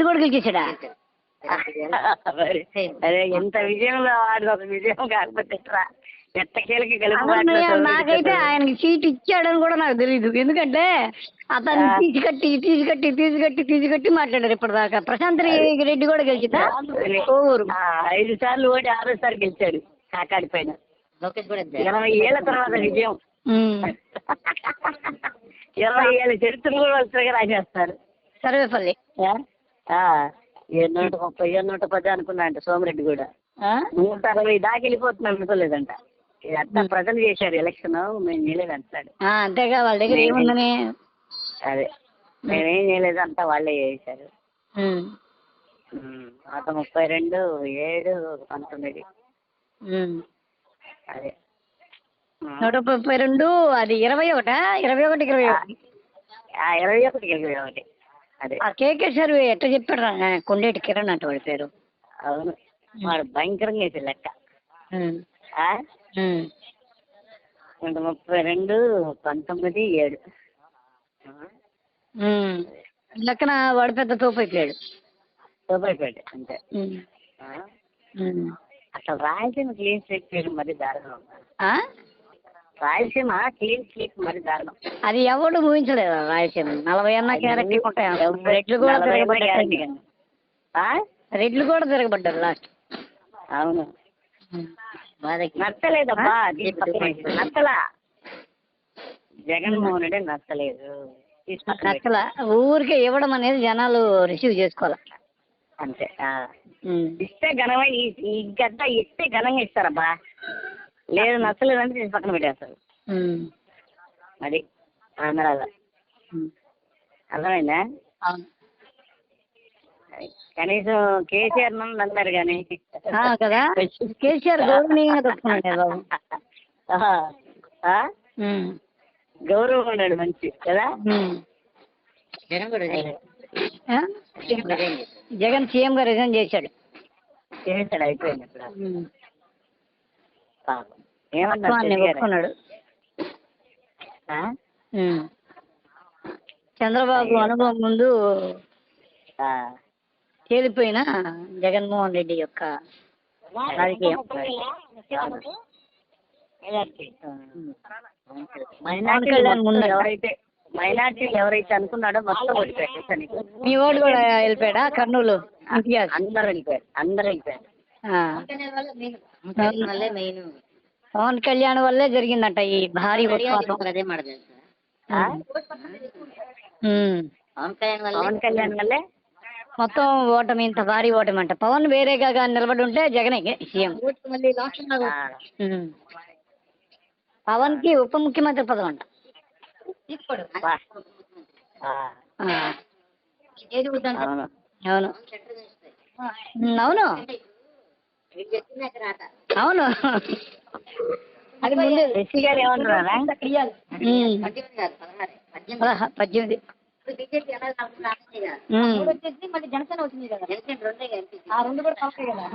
సోమిరెడ్డి కూడా గెలిచేసాడా అదే ఎంత విజయంలో వాడు ఒక విజయం కాకపోతే నాకైతే ఆయనకి సీట్ ఇచ్చాడని కూడా నాకు తెలియదు ఎందుకంటే అతను. తీసికట్టి తీసికట్టి తీసికట్టి తీసికట్టి మాట్లాడారు ఇప్పటిదాకా. ప్రశాంత్ రెడ్డి కూడా గెలిచిందా? ఊరు ఐదు సార్లు ఓడి ఆరోసారి గెలిచాడు కాకాడి పైన. లోకేష్ కూడా అంతే. ఇరవై ఏళ్ళ తర్వాత విజయం. ఇరవై ఏళ్ళ చరిత్ర కూడా వాళ్ళు తిరగ రాసేస్తారు. సర్వేపల్లి. ఆ? ఆ, ఏ నూట ముప్పై ఏ నూట పది అనుకున్నా అంట సోమిరెడ్డి కూడా? నూట అరవై దాకా వెళ్ళిపోతున్నాం అనుకోలేదంట. అంతా ప్రజలు చేశారు ఎలక్షన్ మేము చేయలేదు అంటాడు అంతేగా వాళ్ళ దగ్గర ఏముందని? అదే మేమేం చేయలేదు అంతా వాళ్ళే చేశారు. ఒక ముప్పై రెండు ఏడు పంతొమ్మిది. అదే. నూట ముప్పై రెండు అది ఇరవై ఒకటా? ఇరవై ఒకటి ఇరవై ఒకటి? ఇరవై ఒకటి ఇరవై ఒకటి. అదే. ఆ కేకే సర్వే ఎట్లా చెప్పాడు రా కొండేటి కిరణ్ అంట వాడి పేరు. అవును. వాడు భయంకరంగా వేసే లెక్క. నూట ముప్పై రెండు పంతొమ్మిది ఏడు. లెక్కన వాడు పెద్ద తోపు అయిపోయాడు. సూపర్పేట అంతే. అసలు రాయలసీమ క్లీన్ స్లీప్ చేయడం మరి దారుణం? రాయలసీమ క్లీన్ స్లీప్ మరి దారుణం. అది ఎవడు ఊహించలేదు రాయలసీమ. నలభై అన్న క్యారెక్టర్ ఉంటాయి రెడ్లు కూడా తిరగబడ్డారు? రెడ్లు కూడా తిరగబడ్డారు లాస్ట్ అవును. నచ్చలేదబ్బా. నచ్చలా? జగన్మోహన్ రెడ్డి నచ్చలేదు. నచ్చల. ఊరికే ఇవ్వడం అనేది జనాలు రిసీవ్ చేసుకోవాలి? అంతే. ఇస్తే ఘనమై గడ్డ ఇస్తే ఘనంగా ఇస్తారబ్బా. లేదు నచ్చలేదంటే తీసి పక్కన పెట్టేస్తారు ఉమ్. అది ఆంధ్రాలో. ఉమ్. అర్థమైందా? అవును. కనీసం కేసీఆర్ నన్ను అన్నారు కానీ. ఆ, కదా? కేసీఆర్ గౌరవనీయంగా తప్పుకున్నాడు బాబు. గౌరవం ఉన్నాడు మంచి కదా. జగన్ సీఎం గా రిజైన్ చేశాడు. చేశాడు అయిపోయింది ఇప్పుడు. పాపం. ఉమ్. చంద్రబాబు అనుభవం ముందు ఆ. తేలిపోయిన జగన్మోహన్ రెడ్డి యొక్క రాజకీయం. ఎవరైతే మైనార్టీలు ఎవరైతే అనుకున్నాడో మొత్తం నీకు మీ ఓటు కూడా వెళ్ళిపోయాడా? కర్నూలు అందరు వెళ్ళిపోయారు. అందరు వెళ్ళిపోయారు. పవన్ కళ్యాణ్ వల్లే జరిగిందంట ఈ భారీ ఉత్పాతం. అదే మాట. పవన్ కళ్యాణ్ వల్లే? పవన్ కళ్యాణ్ వల్లే? మొత్తం ఓటమి ఇంత భారీ ఓటమి అంట పవన్ వేరేగా నిలబడి ఉంటే జగనే సీఎం. పవన్కి ఉప ముఖ్యమంత్రి పదం అంట అవును. అవును. అవును. అది ముందే గారు ఏమంటున్నారా. పద్దెనిమిది. వచ్చేసి మళ్ళీ జనసేన వచ్చింది కదా. ఆ రెండు కూడా కదా.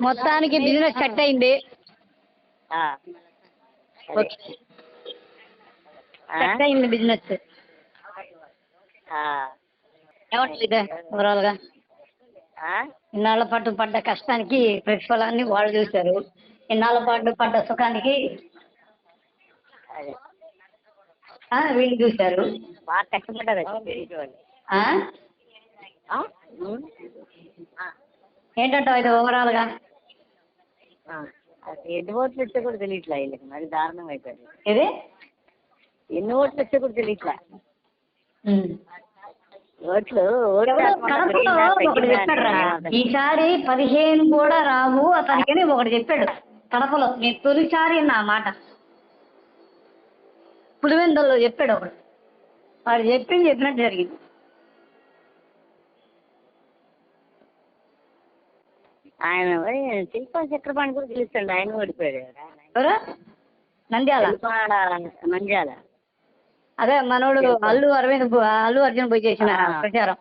మొత్తానికి బిజినెస్ సెట్ అయింది. సెట్ అయింది బిజినెస్. ఆ. ఏమంటుంది ఓవరాల్గా ఆ? ఇన్నాళ్ళ పాటు పడ్డ కష్టానికి ప్రతిఫలాన్ని వాళ్ళు చూశారు. ఇన్నాళ్ళ పాటు పడ్డ సుఖానికి వీళ్ళు చూశారు. బాగా కష్టపడ్డారు. ఏంటంటావు ఇది ఓవరాల్గా ఎన్ని ఓట్లు వచ్చా కూడా తెలియట్లే వీళ్ళకి మరి దారుణం అయిపోయింది. ఇది ఎన్ని ఓట్లు వచ్చా కూడా తెలియట్లే. ఓట్లు చెప్పాడు రా. ఈసారి పదిహేను కూడా రావు అతనికని ఒకటి చెప్పాడు. కడపలో నేను తొలిసారి నా మాట. పులివెందుల్లో చెప్పాడు ఒకడు. వాడు చెప్పింది చెప్పినట్టు జరిగింది. ఆయన శిల్పా చక్రపాణి కూడా గెలుస్తాడు ఆయన ఓడిపోయాడు నంద్యాల. నంద్యాల. అదే మనోడు అల్లు అరవింద్ అల్లు అర్జున్ పోయి చేసిన. ప్రచారం.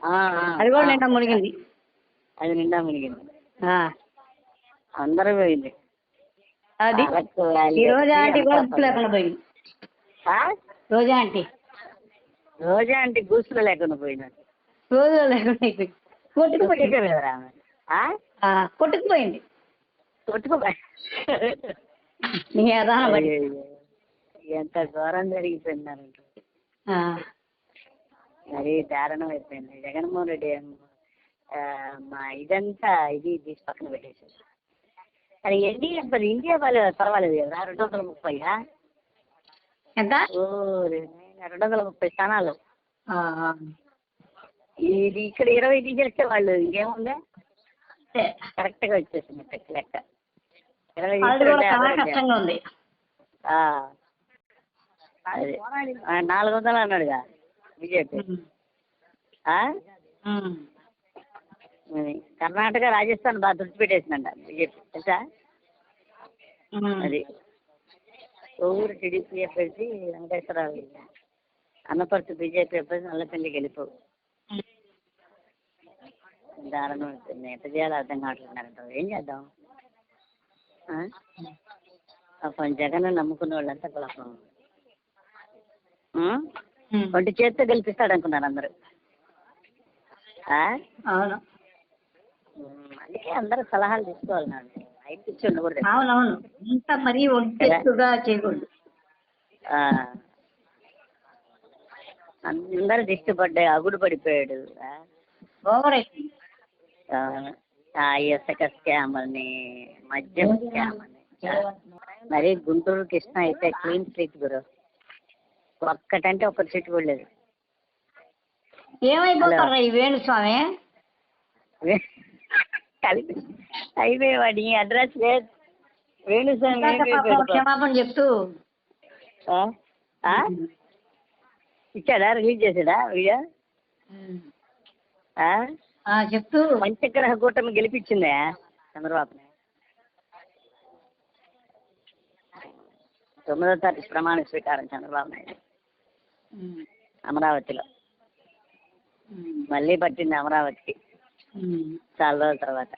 అది కూడా. నిండా మునిగింది. అది నిండా మునిగింది. ఆ. అందరూ పోయింది. అది రోజా ఆంటీ కూడా గుర్తు లేకుండా పోయింది. ఆ? రోజా ఆంటీ. రోజా అంటే గూసులు లేకుండా పోయినాడు రోజు లేకుండా కొట్టుకుపోయింది కొట్టుకుపోయింది కొట్టుకోబా నీ అదాన. ఎంత ఘోరం జరిగిపోయిందంటే. ఆ, మరి దారుణం అయిపోయింది. జగన్మోహన్ రెడ్డి మా ఇదంతా ఇది తీసి పక్కన పెట్టేశారు. అది ఎన్డీఏ మరి ఇండియా వాళ్ళు పర్వాలేదు కదా రెండు వందల ముప్పై ఎంత? ఓ రెండు వందల ముప్పై స్థానాలు. ఇది ఇక్కడ ఇరవై తీసేస్తే వాళ్ళు ఇంకేముందా. కరెక్ట్గా వచ్చేసింది లెక్క. ఇరవై అది నాలుగు వందలు అన్నాడుగా బీజేపీ. కర్ణాటక రాజస్థాన్ బాగా తుడిచిపెట్టేసిందంట బీజేపీ తెలుసా. అది ఊరు టీడీపీ అభ్యర్థి వెంకటేశ్వరరావు అన్నపర్తి బీజేపీ అభ్యర్థి నల్లపల్లికి వెళ్ళిపోవు దారుణం ఎంత చేయాలో అర్థం కావట్లేదంట ఏం చేద్దాం? పాపం జగన్ నమ్ముకున్న వాళ్ళంతా పాపం? ఉమ్. ఒంటి చేత్తో గెలిపిస్తాడు అనుకున్నారు అందరూ. ఆ? అవును. అందుకే అందరూ సలహాలు తీసుకోవాలి నాకు ఐదు ఇచ్చి ఉండకూడదు. అవునవును. ఇంత మరీ ఒంటెత్తుగా చేయకూడదు. ఆ. అందరూ దిష్టి పడ్డాయి అగుడు పడిపోయాడు. ఇసుక స్కామ్ అని మద్యం స్కామ్ అని మరి గుంటూరు కృష్ణ అయితే క్లీన్ స్ట్రీట్ గురు ఒక్కటంటే ఒక్కటి సీట్ కూడా లేదు ఏమైపోతారా ఈ వేణుస్వామి? కలిపి అయిపోయేవాడి అడ్రస్ లేదు. వేణుస్వామి. క్షమాపణ చెప్తూ? ఇచ్చాడా? రిలీజ్ చేసాడా వీడియో? చెప్తూ. పంచగ్రహ కూటమి గెలిపించిందా చంద్రబాబుని? తొమ్మిదో తారీఖు ప్రమాణ స్వీకారం చంద్రబాబు నాయుడు. అమరావతిలో. మళ్ళీ పట్టింది అమరావతికి. చాలా రోజుల తర్వాత?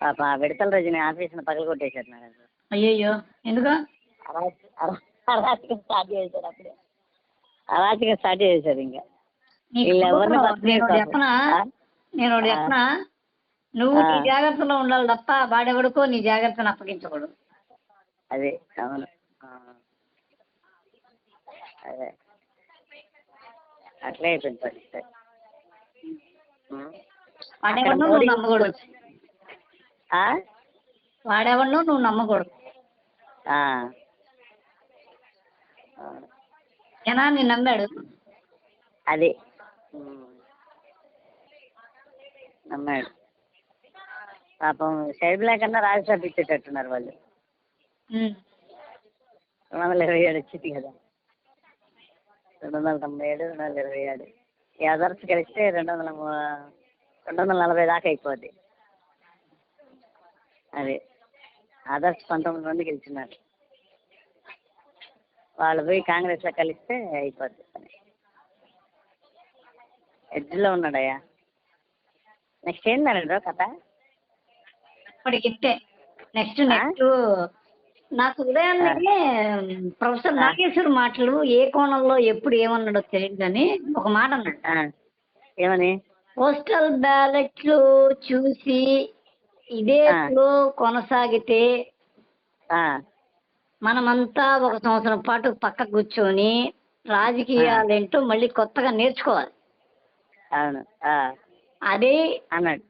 పాప విడతల రోజున ఆఫీసును పగలు కొట్టేశారు నాకు అయ్యయ్యో ఎందుకు అరాచ- అరా- అరాచకం స్టార్ట్ చేశారు అప్పుడే అరాచకం స్టార్ట్ చేశారు ఇంకా నేను. చెప్పనా నువ్వు నీ. జాగ్రత్తలో ఉండాలి తప్ప వాడెవడుకో నీ జాగ్రత్తను అప్పగించకూడదు అదే అవును. అదే. అట్లే అయిపోయింది పరిస్థితి. వాడెవడో నువ్వు నమ్మకూడదు? వాడెవడో నువ్వు నమ్మకూడదు. జనాన్ని నమ్మాడు? అదే. నమ్మాడు. పాపం షైబులా కన్నా రాజ్యసభ ఇచ్చేటట్టున్నారు వాళ్ళు. రెండు వందల ఇరవై ఏడు వచ్చింది కదా. రెండు వందల తొంభై ఏడు రెండు వందల ఇరవై ఏడు. ఈ అదర్స్ కలిస్తే రెండు వందల రెండు వందల నలభై దాకా అయిపోద్ది. అదే. అదర్స్ పంతొమ్మిది మంది గెలిచినారు. వాళ్ళు పోయి కాంగ్రెస్లో కలిస్తే అయిపోద్ది పని. ఎడ్జ్లో ఉన్నాడయ్యా. నెక్స్ట్ ఏందన్నాడు కథ? ఇప్పటికి ఇంతే నెక్స్ట్? నెక్స్ట్ నాకు ఉదయాన్నే ప్రొఫెసర్ నాగేశ్వర్ మాటలు ఏ కోణంలో ఎప్పుడు ఏమన్నాడో తెలియదు కానీ ఒక మాట అన్నాడు ఆ. ఏమని పోస్టల్ బ్యాలెట్లు చూసి ఇదే కొనసాగితే. మనమంతా ఒక సంవత్సరం పాటు పక్క కూర్చొని రాజకీయాలేంటో మళ్ళీ కొత్తగా నేర్చుకోవాలి అవును ఆ. అదే అన్నాడు.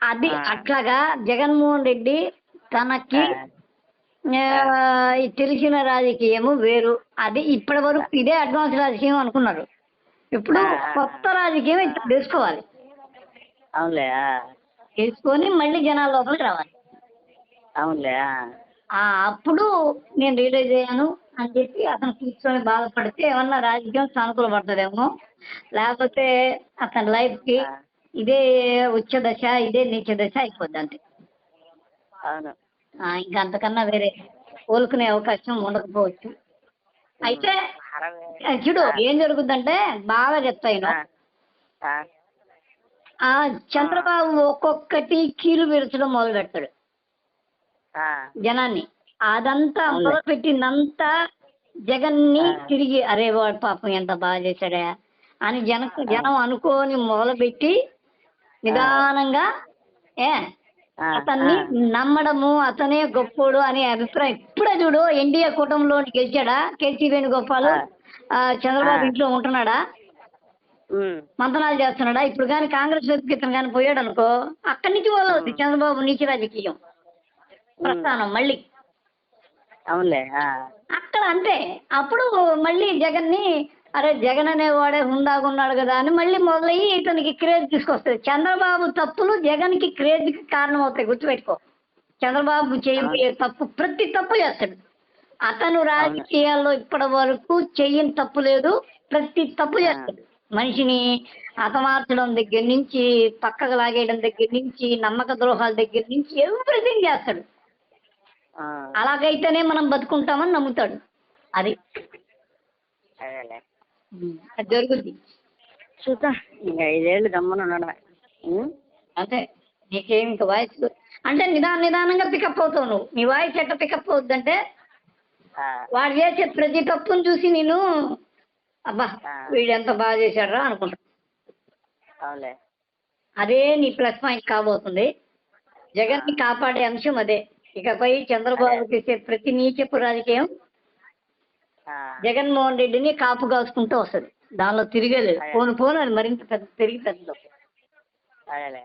అది. అట్లాగా జగన్మోహన్ రెడ్డి తనకి తెలిసిన రాజకీయము వేరు. అది ఇప్పటి వరకు ఇదే అడ్వాన్స్ రాజకీయం అనుకున్నారు. ఇప్పుడు. కొత్త రాజకీయం తెలుసుకోవాలి అవునులే. తెలుసుకొని మళ్ళీ జనాల లోపలికి రావాలి. అవునులే అప్పుడు నేను రియలైజ్ అయ్యాను అని చెప్పి అతను కూర్చొని బాధపడితే ఏమన్నా రాజకీయం సానుకూల పడుతుందేమో. లేకపోతే అతని లైఫ్కి ఆ. ఇదే ఉచ్చ దశ ఇదే నీచ దశ అయిపోద్ది అంతే. అవును. ఇంకా అంతకన్నా వేరే కోలుకునే అవకాశం ఉండకపోవచ్చు అయితే చూడు ఏం జరుగుద్దంటే బాగా చెప్తాను ఆ. చంద్రబాబు ఒక్కొక్కటి కీలు విరచడం మొదలు పెడతాడు. జనాన్ని అదంతా. మొదలు పెట్టిందంతా జగన్ని. తిరిగి అరే వాడు పాపం ఎంత బాగా చేశాడా అని జన జనం అనుకోని మొదలుపెట్టి నిదానంగా ఏ అతన్ని. నమ్మడము అతనే గొప్పోడు అనే అభిప్రాయం. ఇప్పుడే చూడు ఎన్డీఏ కూటమిలో గెలిచాడా? కేసీ వేణుగోపాల్ చంద్రబాబు. ఇంట్లో ఉంటున్నాడా? మంతనాలు చేస్తున్నాడా? ఇప్పుడు కానీ కాంగ్రెస్ వైపుకి ఇతను కానీ పోయాడు అనుకో అక్కడి నుంచి మొదలవుద్ది చంద్రబాబు నీచి రాజకీయం. ప్రస్థానం మళ్ళీ. అవునులే అక్కడ అంతే. అప్పుడు మళ్ళీ జగన్ని అరే జగన్ అనేవాడే హుందాగున్నాడు కదా అని మళ్ళీ మొదలయ్యి ఇతనికి క్రేజ్ తీసుకొస్తుంది. చంద్రబాబు తప్పులు జగన్కి క్రేజ్కి కారణం అవుతాయి గుర్తుపెట్టుకో. చంద్రబాబు చేయబోయే తప్పు ప్రతి తప్పు చేస్తాడు. అతను రాజకీయాల్లో ఇప్పటి వరకు చెయ్యని తప్పు లేదు. ప్రతి తప్పు చేస్తాడు. మనిషిని హతమార్చడం దగ్గర నుంచి పక్కకు లాగేయడం దగ్గర నుంచి నమ్మక ద్రోహాల దగ్గర నుంచి ఎవ్రీథింగ్ చేస్తాడు. అలాగైతేనే మనం బతుకుంటామని నమ్ముతాడు. అది. అది జరుగుద్ది చూద్దాం. ఇంకా ఐదేళ్ళు గమ్మున ఉండడమే అంతే. నీకేం ఇంకా వాయిస్ అంటే నిదాన నిదానంగా పికప్ అవుతావు నువ్వు. నీ వాయిస్ ఎట్లా పికప్ అవుద్దంటే ఆ, వాడు చేసే ప్రతి తప్పును చూసి నేను అబ్బా. వీడు ఎంత బాగా చేశాడరా అనుకుంటా. అదే నీ ప్లస్ పాయింట్ కాబోతుంది. జగన్ని కాపాడే అంశం అదే. ఇకపై చంద్రబాబు చేసే ప్రతి నీచపు రాజకీయం జగన్మోహన్ రెడ్డిని కాపు కాసుకుంటూ వస్తుంది. దానిలో తిరిగేలేదు పోను పోను అది మరింత పెద్ద తిరిగి పెద్దది. అదేలే.